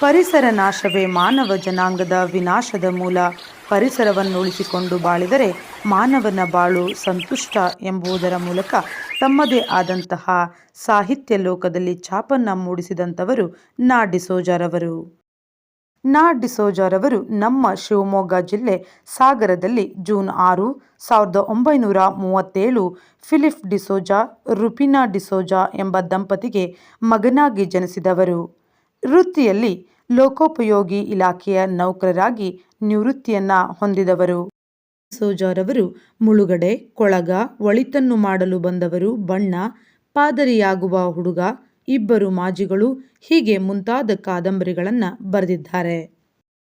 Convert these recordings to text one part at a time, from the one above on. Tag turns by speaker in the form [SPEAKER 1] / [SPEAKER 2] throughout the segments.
[SPEAKER 1] ಪರಿಸರ ನಾಶವೇ ಮಾನವ ಜನಾಂಗದ ವಿನಾಶದ ಮೂಲ. ಪರಿಸರವನ್ನು ಉಳಿಸಿಕೊಂಡು ಬಾಳಿದರೆ ಮಾನವನ ಬಾಳು ಸಂತುಷ್ಟ ಎಂಬುದರ ಮೂಲಕ ತಮ್ಮದೇ ಆದಂತಹ ಸಾಹಿತ್ಯ ಲೋಕದಲ್ಲಿ ಛಾಪನ್ನ ಮೂಡಿಸಿದಂಥವರು ನಾ ಡಿಸೋಜಾರವರು ನಾ ಡಿಸೋಜಾರವರು ನಮ್ಮ ಶಿವಮೊಗ್ಗ ಜಿಲ್ಲೆ ಸಾಗರದಲ್ಲಿ ಜೂನ್ ಆರು, ಸಾವಿರದ ಒಂಬೈನೂರ ಮೂವತ್ತೇಳು, ಫಿಲಿಪ್ ಡಿಸೋಜಾ, ರುಪಿನಾ ಡಿಸೋಜಾ ಎಂಬ ದಂಪತಿಗೆ ಮಗನಾಗಿ ಜನಿಸಿದವರು. ವೃತ್ತಿಯಲ್ಲಿ ಲೋಕೋಪಯೋಗಿ ಇಲಾಖೆಯ ನೌಕರರಾಗಿ ನಿವೃತ್ತಿಯನ್ನ ಹೊಂದಿದವರು. ಸೋಜಾರವರು ಮುಳುಗಡೆ, ಕೊಳಗ, ಒಳಿತನ್ನು ಮಾಡಲು ಬಂದವರು ಬಣ್ಣ, ಪಾದರಿಯಾಗುವ ಹುಡುಗ, ಇಬ್ಬರು ಮಾಜಿಗಳು ಹೀಗೆ ಮುಂತಾದ ಕಾದಂಬರಿಗಳನ್ನು ಬರೆದಿದ್ದಾರೆ.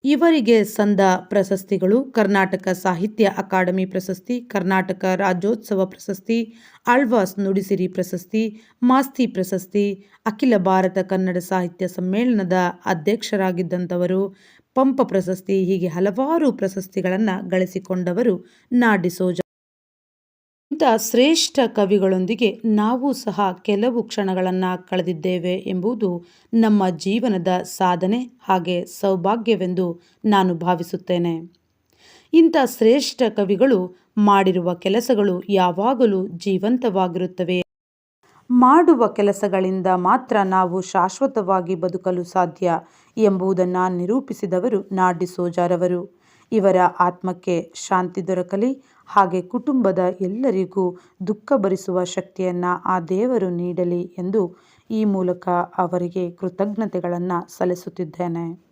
[SPEAKER 1] ಇವರಿಗೆ ಸಂದ ಪ್ರಶಸ್ತಿಗಳು, ಕರ್ನಾಟಕ ಸಾಹಿತ್ಯ ಅಕಾಡೆಮಿ ಪ್ರಶಸ್ತಿ, ಕರ್ನಾಟಕ ರಾಜ್ಯೋತ್ಸವ ಪ್ರಶಸ್ತಿ, ಆಳ್ವಾಸ್ ನುಡಿಸಿರಿ ಪ್ರಶಸ್ತಿ, ಮಾಸ್ತಿ ಪ್ರಶಸ್ತಿ, ಅಖಿಲ ಭಾರತ ಕನ್ನಡ ಸಾಹಿತ್ಯ ಸಮ್ಮೇಳನದ ಅಧ್ಯಕ್ಷರಾಗಿದ್ದಂಥವರು, ಪಂಪ ಪ್ರಶಸ್ತಿ ಹೀಗೆ ಹಲವಾರು ಪ್ರಶಸ್ತಿಗಳನ್ನು ಗಳಿಸಿಕೊಂಡವರು ನಾ ಡಿಸೋಜ ಇಂಥ ಶ್ರೇಷ್ಠ ಕವಿಗಳೊಂದಿಗೆ ನಾವು ಸಹ ಕೆಲವು ಕ್ಷಣಗಳನ್ನು ಕಳೆದಿದ್ದೇವೆ ಎಂಬುದು ನಮ್ಮ ಜೀವನದ ಸಾಧನೆ ಹಾಗೆ ಸೌಭಾಗ್ಯವೆಂದು ನಾನು ಭಾವಿಸುತ್ತೇನೆ. ಇಂಥ ಶ್ರೇಷ್ಠ ಕವಿಗಳು ಮಾಡಿರುವ ಕೆಲಸಗಳು ಯಾವಾಗಲೂ ಜೀವಂತವಾಗಿರುತ್ತವೆ. ಮಾಡುವ ಕೆಲಸಗಳಿಂದ ಮಾತ್ರ ನಾವು ಶಾಶ್ವತವಾಗಿ ಬದುಕಲು ಸಾಧ್ಯ ಎಂಬುದನ್ನು ನಿರೂಪಿಸಿದವರು ನಾ ಡಿಸೋಜರವರು ಇವರ ಆತ್ಮಕ್ಕೆ ಶಾಂತಿ ದೊರಕಲಿ, ಹಾಗೆ ಕುಟುಂಬದ ಎಲ್ಲರಿಗೂ ದುಃಖ ಭರಿಸುವ ಶಕ್ತಿಯನ್ನು ಆ ದೇವರು ನೀಡಲಿ ಎಂದು ಈ ಮೂಲಕ ಅವರಿಗೆ ಕೃತಜ್ಞತೆಗಳನ್ನು ಸಲ್ಲಿಸುತ್ತಿದ್ದೇನೆ.